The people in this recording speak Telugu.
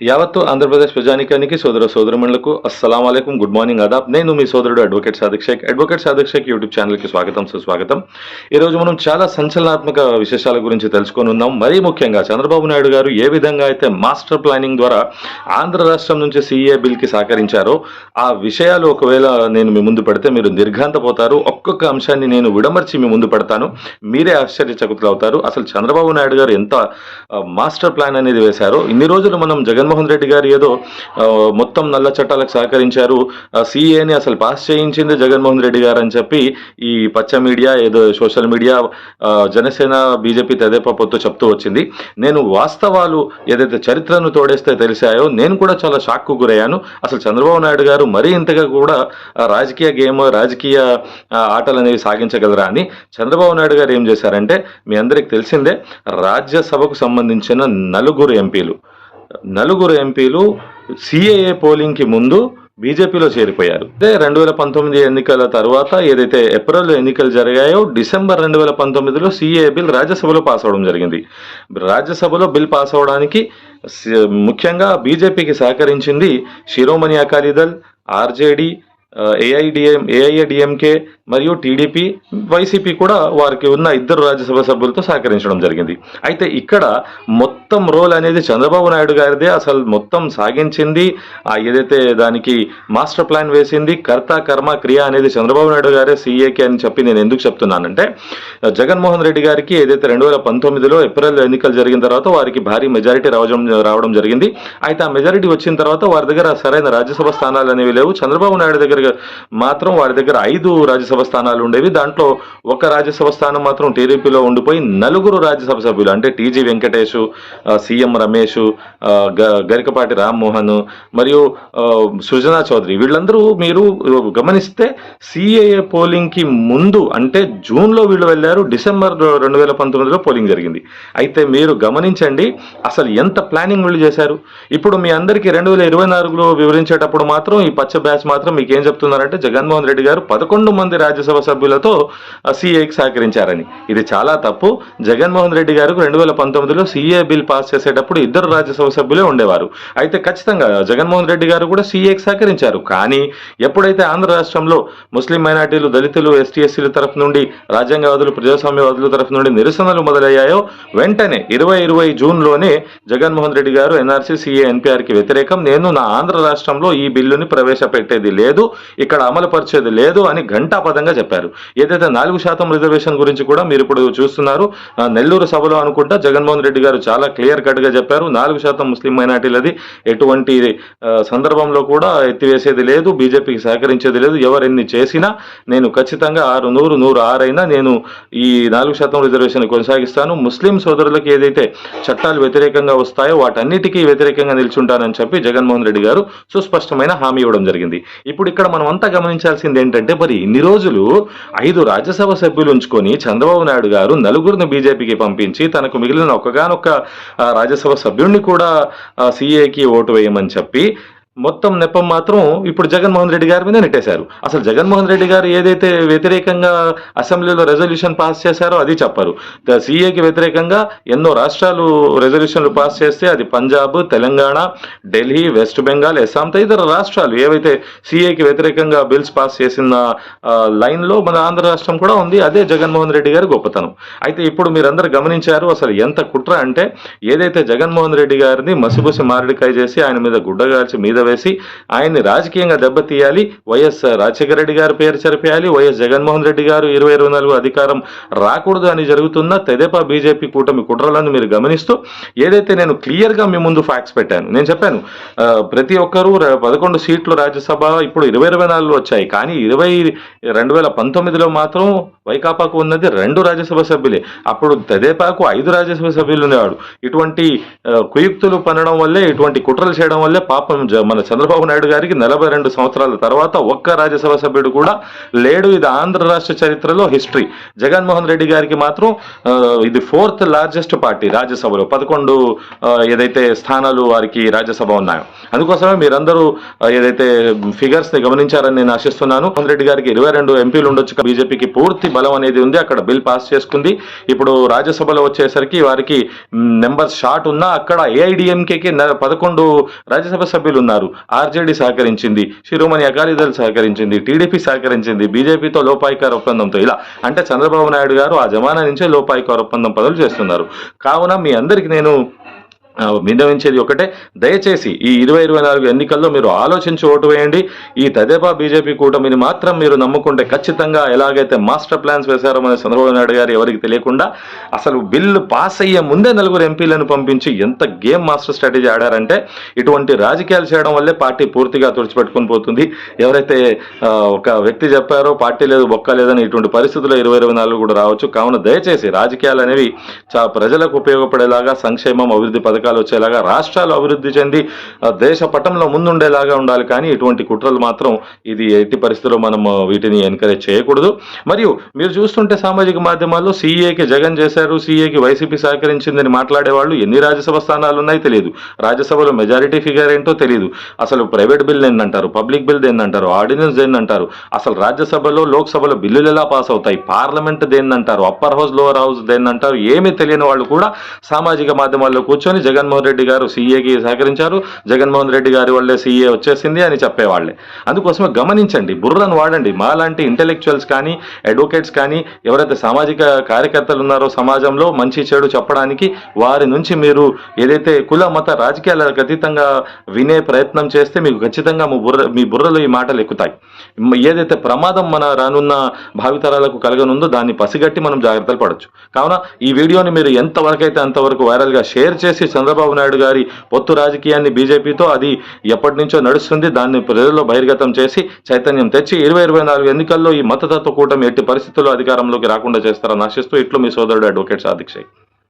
యావత్తు ఆంధ్రప్రదేశ్ ప్రజానికానికి సోదర సోదరమణులకు అస్సలం అలైకుం గుడ్ మార్నింగ్ ఆదాబ్. నేను మీ సోదరుడు advocate Sadiq Shaikh. Advocate Sadiq Shaikh YouTube ఛానల్కి స్వాగతం సుస్వాగతం. ఈ రోజు మనం చాలా సంచలనాత్మక విశేషాల గురించి తెలుసుకొని ఉన్నాం. మరీ ముఖ్యంగా చంద్రబాబు నాయుడు గారు ఏ విధంగా అయితే మాస్టర్ ప్లానింగ్ ద్వారా ఆంధ్ర రాష్ట్రం నుంచి సీఏ బిల్కి సహకరించారో ఆ విషయాలు ఒకవేళ నేను మీ ముందు పెడితే మీరు నిర్ఘాంతపోతారు ఒక్కొక్క అంశాన్ని నేను విడమర్చి మీ ముందు పెడతాను. మీరే ఆశ్చర్యచకుతులు అవుతారు అసలు చంద్రబాబు నాయుడు గారు ఎంత మాస్టర్ ప్లాన్ అనేది వేశారో ఇన్ని రోజులు మనం జగన్ జగన్మోహన్ రెడ్డి గారు ఏదో మొత్తం నల్ల చట్టాలకు సహకరించారు. సిఏని అసలు పాస్ చేయించింది జగన్మోహన్ రెడ్డి గారు అని చెప్పి ఈ పచ్చ మీడియా ఏదో సోషల్ మీడియా జనసేన బీజేపీ తెదేపా పొత్తు చెప్తూ వచ్చింది. నేను వాస్తవాలు ఏదైతే చరిత్రను తోడేస్తే తెలిసాయో నేను కూడా చాలా షాక్కు గురయ్యాను. అసలు చంద్రబాబు నాయుడు గారు మరీ ఇంతగా కూడా రాజకీయ గేమ్ రాజకీయ ఆటలు అనేవి సాగించగలరా అని చంద్రబాబు నాయుడు గారు ఏం చేశారంటే మీ అందరికి తెలిసిందే రాజ్యసభకు సంబంధించిన నలుగురు ఎంపీలు. నలుగురు ఎంపీలు సిఏఏ పోలింగ్కి ముందు బీజేపీలో చేరిపోయారు. అదే రెండు వేల పంతొమ్మిది ఎన్నికల తర్వాత ఏదైతే ఏప్రిల్ ఎన్నికలు జరిగాయో డిసెంబర్ రెండు వేల పంతొమ్మిదిలో సిఏ బిల్ రాజ్యసభలో పాస్ అవడం జరిగింది. రాజ్యసభలో బిల్ పాస్ అవడానికి ముఖ్యంగా బీజేపీకి సహకరించింది Shiromani Akali Dal RJD AIDM AIADMK మరియు టీడీపీ వైసీపీ కూడా వారికి ఉన్న ఇద్దరు రాజ్యసభ సభ్యులతో సహకరించడం జరిగింది. అయితే ఇక్కడ మొత్తం రోల్ అనేది చంద్రబాబు నాయుడు గారిదే. అసలు మొత్తం సాగించింది ఆ ఏదైతే దానికి మాస్టర్ ప్లాన్ వేసింది కర్త కర్మ క్రియ అనేది చంద్రబాబు నాయుడు గారే సీఏకే అని చెప్పి నేను ఎందుకు చెప్తున్నానంటే జగన్మోహన్ రెడ్డి గారికి ఏదైతే రెండు వేల పంతొమ్మిదిలో ఏప్రిల్ ఎన్నికలు జరిగిన తర్వాత వారికి భారీ మెజారిటీ రావడం రావడం జరిగింది. అయితే ఆ మెజారిటీ వచ్చిన తర్వాత వారి దగ్గర సరైన రాజ్యసభ స్థానాలు అనేవి లేవు. చంద్రబాబు నాయుడు దగ్గర మాత్రం వారి దగ్గర ఐదు రాజ్యసభ స్థానాలు ఉండేవి. దాంట్లో ఒక రాజ్యసభ స్థానం మాత్రం టీడీపీలో ఉండిపోయి నలుగురు రాజ్యసభ సభ్యులు అంటే టీజీ వెంకటేష్ సీఎం రమేష్ గరికపాటి రామ్మోహన్ మరియు సృజనా చౌదరి. వీళ్ళందరూ మీరు గమనిస్తే సిఏఏ పోలింగ్కి ముందు అంటే జూన్లో వీళ్ళు వెళ్ళారు డిసెంబర్ రెండు వేల పంతొమ్మిదిలో పోలింగ్ జరిగింది. అయితే మీరు గమనించండి అసలు ఎంత ప్లానింగ్ వీళ్ళు చేశారు. ఇప్పుడు మీ అందరికీ రెండు వేల ఇరవై నాలుగులో వివరించేటప్పుడు మాత్రం ఈ పచ్చ బ్యాచ్ మాత్రం మీకు ఏం చెప్తున్నారంటే జగన్మోహన్ రెడ్డి గారు పదకొండు మంది రాజ్యసభ సభ్యులతో సీఏకి సహకరించారని. ఇది చాలా తప్పు. జగన్మోహన్ రెడ్డి గారికి రెండు వేల పంతొమ్మిదిలో సిఏ బిల్ పాస్ చేసేటప్పుడు ఇద్దరు రాజ్యసభ సభ్యులే ఉండేవారు. అయితే ఖచ్చితంగా జగన్మోహన్ రెడ్డి గారు కూడా సీఏకి సహకరించారు. కానీ ఎప్పుడైతే ఆంధ్ర రాష్ట్రంలో ముస్లిం మైనార్టీలు దళితులు ఎస్టీ ఎస్సీల తరఫు నుండి రాజ్యాంగవాదులు ప్రజాస్వామ్యవాదుల తరఫు నుండి నిరసనలు మొదలయ్యాయో వెంటనే ఇరవై ఇరవై జూన్లోనే జగన్మోహన్ రెడ్డి గారు ఎన్ఆర్సీ సీఏ ఎన్పిఆర్కి వ్యతిరేకం. నేను నా ఆంధ్ర రాష్ట్రంలో ఈ బిల్లుని ప్రవేశపెట్టేది లేదు. ఇక్కడ అమలు పరిచేది లేదు అని ఘంటాపదంగా చెప్పారు. ఏదైతే నాలుగు శాతం రిజర్వేషన్ గురించి కూడా మీరు ఇప్పుడు చూస్తున్నారు నెల్లూరు సభలో అనుకుంటా జగన్మోహన్ రెడ్డి గారు చాలా క్లియర్ కట్గా చెప్పారు నాలుగు శాతం ముస్లిం మైనార్టీలది ఎటువంటి సందర్భంలో కూడా ఎత్తివేసేది లేదు బీజేపీకి సహకరించేది లేదు ఎవరెన్ని చేసినా నేను ఖచ్చితంగా ఆరు నూరు నూరు ఆరైనా నేను ఈ నాలుగు శాతం రిజర్వేషన్ కొనసాగిస్తాను. ముస్లిం సోదరులకు ఏదైతే చట్టాలు వ్యతిరేకంగా వస్తాయో వాటన్నిటికీ వ్యతిరేకంగా నిల్చుంటానని చెప్పి జగన్మోహన్ రెడ్డి గారు సుస్పష్టమైన హామీ ఇవ్వడం జరిగింది. ఇప్పుడు ఇక్కడ మనం అంతా గమనించాల్సింది ఏంటంటే మరి ఇన్ని రోజులు ఐదు రాజ్యసభ సభ్యులు ఉంచుకొని చంద్రబాబు నాయుడు గారు నలుగురిని బీజేపీకి పంపించి తనకు మిగిలిన ఒక్కగానొక్క రాజ్యసభ సభ్యుడిని కూడా సీఏకి ఓటు వేయమని చెప్పి మొత్తం నెప్పం మాత్రం ఇప్పుడు జగన్మోహన్ రెడ్డి గారి మీద నెట్టేశారు. అసలు జగన్మోహన్ రెడ్డి గారు ఏదైతే వ్యతిరేకంగా అసెంబ్లీలో రెజల్యూషన్ పాస్ చేశారో అది చెప్పరు. సీఏకి వ్యతిరేకంగా ఎన్నో రాష్ట్రాలు రెజల్యూషన్లు పాస్ చేస్తే అది పంజాబ్ తెలంగాణ ఢిల్లీ వెస్ట్ బెంగాల్ అస్సాం తదితర రాష్ట్రాలు ఏవైతే సీఏకి వ్యతిరేకంగా బిల్స్ పాస్ చేసిన లైన్లో మన ఆంధ్ర రాష్ట్రం కూడా ఉంది. అదే జగన్మోహన్ రెడ్డి గారి గొప్పతనం. అయితే ఇప్పుడు మీరందరూ గమనించారు అసలు ఎంత కుట్ర అంటే ఏదైతే జగన్మోహన్ రెడ్డి గారిని మసిబుసి మారడికాయ చేసి ఆయన మీద గుడ్డగాల్చి మీద వేసి ఆయన్ని రాజకీయంగా దెబ్బతీయాలి. వైఎస్ రాజశేఖర రెడ్డి గారు పేరు చెరిపేయాలి. వైఎస్ జగన్మోహన్ రెడ్డి గారు ఇరవై ఇరవై నాలుగు అధికారం రాకూడదు అని జరుగుతున్న తెదేపా బీజేపీ కూటమి కుట్రలను మీరు గమనిస్తూ ఏదైతే నేను క్లియర్గా మీ ముందు ఫ్యాక్ట్స్ పెట్టాను నేను చెప్పాను ప్రతి ఒక్కరూ పదకొండు సీట్లు రాజ్యసభ ఇప్పుడు ఇరవై ఇరవై నాలుగులో వచ్చాయి. కానీ ఇరవై రెండు వేల పంతొమ్మిదిలో మాత్రం వైకాపాకు ఉన్నది రెండు రాజ్యసభ సభ్యులే. అప్పుడు తెదేపాకు ఐదు రాజ్యసభ సభ్యులు ఉండేవాడు. ఇటువంటి కుయుక్తులు పనడం వల్లే ఇటువంటి కుట్రలు చేయడం వల్లే పాపం మన చంద్రబాబు నాయుడు గారికి నలభై రెండు సంవత్సరాల తర్వాత ఒక్క రాజ్యసభ సభ్యుడు కూడా లేడు. ఇది ఆంధ్ర రాష్ట్ర చరిత్రలో హిస్టరీ. జగన్మోహన్ రెడ్డి గారికి మాత్రం ఇది ఫోర్త్ లార్జెస్ట్ పార్టీ రాజ్యసభలో. పదకొండు ఏదైతే స్థానాలు వారికి రాజ్యసభ ఉన్నాయో. అందుకోసమే మీరందరూ ఏదైతే ఫిగర్స్ని గమనించారని నేను ఆశిస్తున్నాను. మోహన్ రెడ్డి గారికి ఇరవై రెండు ఎంపీలు ఉండొచ్చు. బీజేపీకి పూర్తి బలం అనేది ఉంది. అక్కడ బిల్ పాస్ చేసుకుంది. ఇప్పుడు రాజ్యసభలో వచ్చేసరికి వారికి నెంబర్ షార్ట్ ఉన్నా అక్కడ ఏఐడిఎంకేకి పదకొండు రాజ్యసభ సభ్యులు ఉన్నారు. ఆర్జేడీ సహకరించింది శిరోమణి అకాలీదళ్ సహకరించింది టీడీపీ సహకరించింది బీజేపీతో లోపాయికార ఒప్పందంతో. ఇలా అంటే చంద్రబాబు నాయుడు గారు ఆ జమానా నుంచే లోపాయికార ఒప్పందం పనులు చేస్తున్నారు. కావున మీ అందరికి నేను విన్నవించేది ఒకటే. దయచేసి ఈ ఇరవై ఇరవై నాలుగు ఎన్నికల్లో మీరు ఆలోచించి ఓటు వేయండి. ఈ తదేపా బీజేపీ కూటమిని మాత్రం మీరు నమ్ముకుంటే ఖచ్చితంగా ఎలాగైతే మాస్టర్ ప్లాన్స్ వేశారో మన చంద్రబాబు నాయుడు గారు ఎవరికి తెలియకుండా అసలు బిల్లు పాస్ అయ్యే ముందే నలుగురు ఎంపీలను పంపించి ఎంత గేమ్ మాస్టర్ స్ట్రాటజీ ఆడారంటే ఇటువంటి రాజకీయాలు చేయడం వల్లే పార్టీ పూర్తిగా తుడిచిపెట్టుకుని పోతుంది. ఎవరైతే ఒక వ్యక్తి చెప్పారో పార్టీ లేదు బొక్క లేదని ఇటువంటి పరిస్థితుల్లో ఇరవై ఇరవై నాలుగు కూడా రావచ్చు. కావున దయచేసి రాజకీయాలు అనేవి చా ప్రజలకు ఉపయోగపడేలాగా సంక్షేమం అభివృద్ధి పథకం పథకాలు వచ్చేలాగా రాష్ట్రాలు అభివృద్ధి చెంది దేశ పటంలో ముందుండేలాగా ఉండాలి. కానీ ఇటువంటి కుట్రలు మాత్రం ఇది ఎట్టి పరిస్థితుల్లో మనం వీటిని ఎంకరేజ్ చేయకూడదు. మరియు మీరు చూస్తుంటే సామాజిక మాధ్యమాల్లో సీఏకి జగన్ చేశారు సీఏకి వైసీపీ సహకరించిందని మాట్లాడే వాళ్ళు ఎన్ని రాజ్యసభ స్థానాలు ఉన్నాయి తెలియదు రాజ్యసభలో మెజారిటీ ఫిగర్ ఏంటో తెలియదు అసలు ప్రైవేట్ బిల్ ఏంటంటారు పబ్లిక్ బిల్ దేన్నంటారు? ఆర్డినెన్స్ దేన్నంటారు? అసలు రాజ్యసభలో లోక్సభలో బిల్లులు ఎలా పాస్ అవుతాయి? పార్లమెంట్ దేన్నంటారు? అప్పర్ హౌస్ లోవర్ హౌస్ దేన్నంటారు? ఏమీ తెలియని వాళ్ళు కూడా సామాజిక మాధ్యమాల్లో కూర్చొని జగన్మోహన్ రెడ్డి గారు సీఏకి సహకరించారు. జగన్మోహన్ రెడ్డి గారి వల్లే సీఏ వచ్చేసింది అని చెప్పేవాళ్ళే. అందుకోసమే గమనించండి బుర్రను వాడండి. మాలాంటి ఇంటెలెక్చువల్స్ కానీ అడ్వకేట్స్ కానీ ఎవరైతే సామాజిక కార్యకర్తలు ఉన్నారో సమాజంలో మంచి చెడు చెప్పడానికి వారి నుంచి మీరు ఏదైతే కుల మత రాజకీయాలకు అతీతంగా వినే ప్రయత్నం చేస్తే మీకు ఖచ్చితంగా మీ బుర్ర మీ బుర్రలో ఈ మాటలు ఎక్కుతాయి. ఏదైతే ప్రమాదం మన రానున్న భావితరాలకు కలగనుందో దాన్ని పసిగట్టి మనం జాగ్రత్తలు పడవచ్చు కావున ఈ వీడియోని మీరు ఎంతవరకు అయితే అంతవరకు వైరల్గా షేర్ చేసి చంద్రబాబు నాయుడు గారి పొత్తు రాజకీయాన్ని బీజేపీతో అది ఎప్పటి నుంచో నడుస్తుంది. దాన్ని ప్రజల్లో బహిర్గతం చేసి చైతన్యం తెచ్చి ఇరవై ఇరవై నాలుగు ఎన్నికల్లో ఈ మతతత్వ కూటమి ఎట్టి పరిస్థితుల్లో అధికారంలోకి రాకుండా చేస్తారని ఆశిస్తూ ఇట్లు మీ సోదరుడు అడ్వకేట్ సాధిక్షయ్